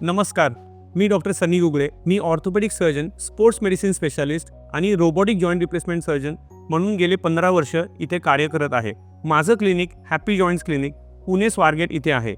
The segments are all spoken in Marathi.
नमस्कार मी डॉक्टर सनी गुगळे. मी orthopaedic surgeon sports medicine specialist आणि रोबोटिक जॉईंट रिप्लेसमेंट सर्जन म्हणून गेले पंधरा वर्ष इथे कार्य करत आहे. माझं clinic happy joints clinic Pune Swargate इथे आहे.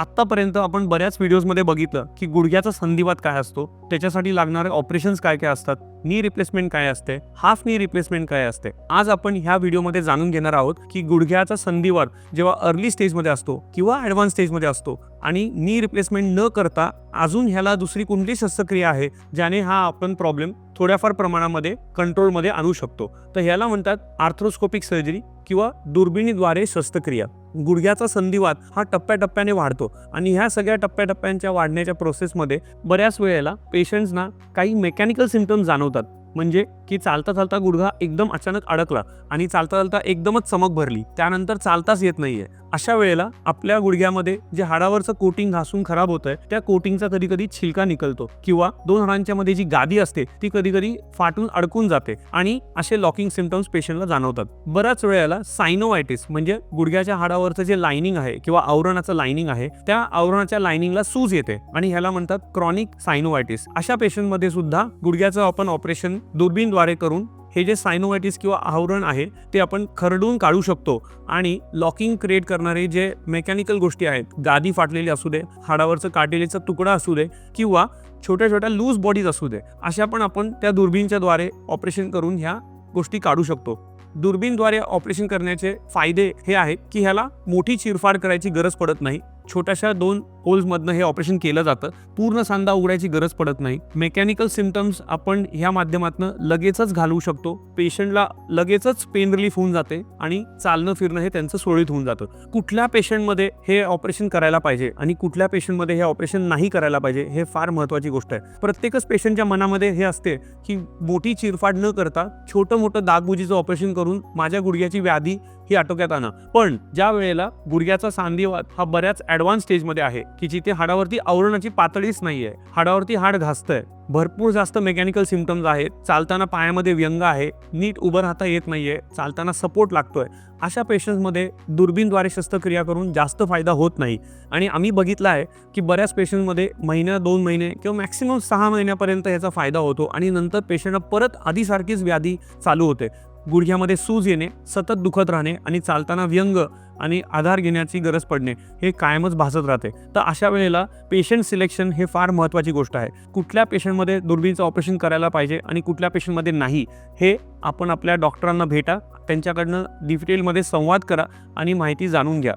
आत्तापर्यंत आपण बऱ्याच व्हिडिओजमध्ये बघितलं की गुडघ्याचा संधिवात काय असतो त्याच्यासाठी लागणारे ऑपरेशन्स काय काय असतात नी रिप्लेसमेंट काय असते हाफ नी रिप्लेसमेंट काय असते. आज आपण ह्या व्हिडिओमध्ये जाणून घेणार आहोत की गुडघ्याचा संधिवात जेव्हा अर्ली स्टेजमध्ये असतो किंवा ॲडव्हान्स स्टेजमध्ये असतो आणि नी रिप्लेसमेंट न करता अजून ह्याला दुसरी कोणती शस्त्रक्रिया आहे ज्याने हा आपण प्रॉब्लेम थोड्याफार प्रमाणामध्ये कंट्रोलमध्ये आणू शकतो. तर ह्याला म्हणतात आर्थ्रोस्कोपिक सर्जरी किंवा दुर्बिणीद्वारे शस्त्रक्रिया. गुडघ्याचा संधिवात हा टप्प्याटप्प्याने वाढतो आणि ह्या सगळ्या टप्प्याटप्प्यांच्या वाढण्याच्या प्रोसेसमध्ये बऱ्याच वेळेला पेशंट्सना काही मेकॅनिकल सिमटम्स जाणवतात. म्हणजे की चालता चालता गुडघा एकदम अचानक अडकला आणि चालता चालता एकदमच चमक भरली. त्यानंतर चालताच येत नाहीये. अशा वेळेला आपल्या गुडघ्यामध्ये जे हाडावरचं कोटिंग घासून खराब होत आहे त्या कोटिंगचा कधी कधी छिलका निकलतो किंवा दोन हाडांच्या मध्ये जी गादी असते ती कधी कधी फाटून अडकून जाते आणि असे लॉकिंग सिमटम्स पेशंटला जाणवतात. बऱ्याच वेळेला सायनोवायटिस म्हणजे गुडघ्याच्या हाडावरचं जे लाइनिंग आहे किंवा आवरणाचं लाइनिंग आहे त्या आवरणाच्या लाइनिंगला सूज येते आणि ह्याला म्हणतात क्रॉनिक सायनोवायटिस अशा पेशंटमध्ये सुद्धा गुडघ्याचं आपण ऑपरेशन दुर्बीनद्वारे करून हे जे सायनोवायटिस किंवा आवरण आहे ते आपण खरडून काढू शकतो. आणि लॉकिंग क्रिएट करणारे जे मेकॅनिकल गोष्टी आहेत गादी फाटलेली असू दे हाडावरचं काटेलीचा तुकडा असू दे किंवा छोट्या छोट्या लूज बॉडीज असू दे अशा पण आपण त्या दुर्बीनच्या द्वारे ऑपरेशन करून ह्या गोष्टी काढू शकतो. दुर्बीनद्वारे ऑपरेशन करण्याचे फायदे हे आहेत की ह्याला मोठी चिरफाड करायची गरज पडत नाही. छोट्याशा दोन होल्समधनं हे ऑपरेशन केलं जातं. पूर्ण सांधा उघडायची गरज पडत नाही. मेकॅनिकल सिमटम्स आपण ह्या माध्यमातून लगेचच घालवू शकतो. पेशंटला लगेचच पेन रिलीफ होऊन जाते आणि चालणं फिरणं हे त्यांचं सुरळीत होऊन जातं. कुठल्या पेशंटमध्ये हे ऑपरेशन करायला पाहिजे आणि कुठल्या पेशंटमध्ये हे ऑपरेशन नाही करायला पाहिजे हे फार महत्त्वाची गोष्ट आहे. प्रत्येकच पेशंटच्या मनामध्ये हे असते की मोठी चिरफाड न करता छोटं मोठं दागबुजीचं ऑपरेशन करून माझ्या गुडघ्याची व्याधी ही आटोक्यात आणा. पण ज्या वेळेला गुडघ्याचा सांधिवात हा बऱ्याच ॲडव्हान्स स्टेजमध्ये आहे की जिथे हाडावरती आवरणाची पातळीच नाही आहे हाडावरती हाड घासतंय भरपूर जास्त मेकॅनिकल सिमटम्स आहेत चालताना पायामध्ये व्यंग आहे नीट उभं राहता येत नाहीये चालताना सपोर्ट लागतोय अशा पेशंट्समध्ये दुर्बीनद्वारे शस्त्रक्रिया करून जास्त फायदा होत नाही. आणि आम्ही बघितलं आहे की बऱ्याच पेशंटमध्ये महिना दोन महिने किंवा मॅक्सिमम सहा महिन्यापर्यंत याचा फायदा होतो आणि नंतर पेशंटला परत आधीसारखीच व्याधी चालू होते. गुडघ्यामध्ये सूज येणे सतत दुखत राहणे आणि चालताना व्यंग आणि आधार घेण्याची गरज पडणे हे कायमच भासत राहते. तर अशा वेळेला पेशंट सिलेक्शन हे फार महत्त्वाची गोष्ट आहे. कुठल्या पेशंटमध्ये दुर्बीनचं ऑपरेशन करायला पाहिजे आणि कुठल्या पेशंटमध्ये नाही हे आपण आपल्या डॉक्टरांना भेटा त्यांच्याकडनं डिटेलमध्ये संवाद करा आणि माहिती जाणून घ्या.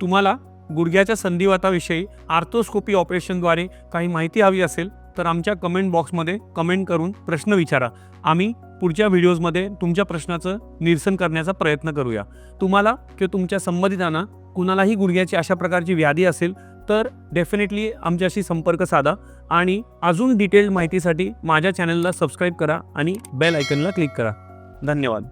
तुम्हाला गुडघ्याच्या संधिवाताविषयी आर्थोस्कोपी ऑपरेशनद्वारे काही माहिती हवी असेल तर आमच्या कमेंट बॉक्समध्ये कमेंट करून प्रश्न विचारा. आम्ही पुढच्या व्हिडिओजमध्ये तुमच्या प्रश्नाचं निरसन करण्याचा प्रयत्न करूया. तुम्हाला किंवा तुमच्या संबंधितांना कुणालाही गुडघ्याची अशा प्रकारची व्याधी असेल तर डेफिनेटली आमच्याशी संपर्क साधा आणि अजून डिटेल्ड माहितीसाठी माझ्या चॅनलला सबस्क्राईब करा आणि बेल आयकनला क्लिक करा. धन्यवाद.